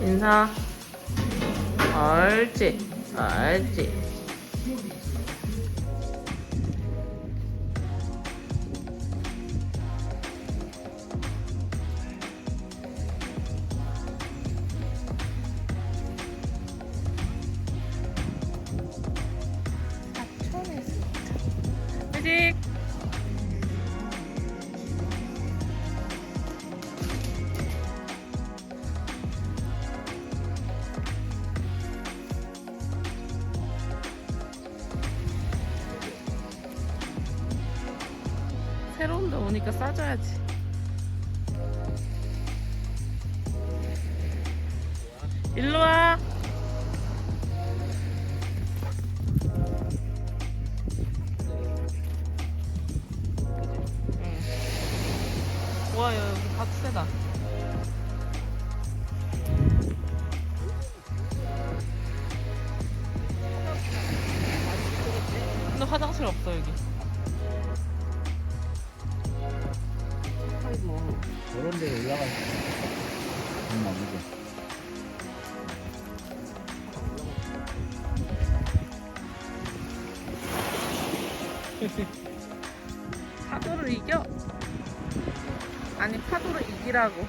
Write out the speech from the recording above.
인사. 옳지. 옳지. 뮤직. 새로운 데 오니까 싸줘야지. 일로 와. 응. 와, 야, 여기 밥 세다. 근데 화장실 없어, 여기. 이고 저런 데 올라갈 수 있는 아니고 파도를 이겨? 아니 파도를 이기라고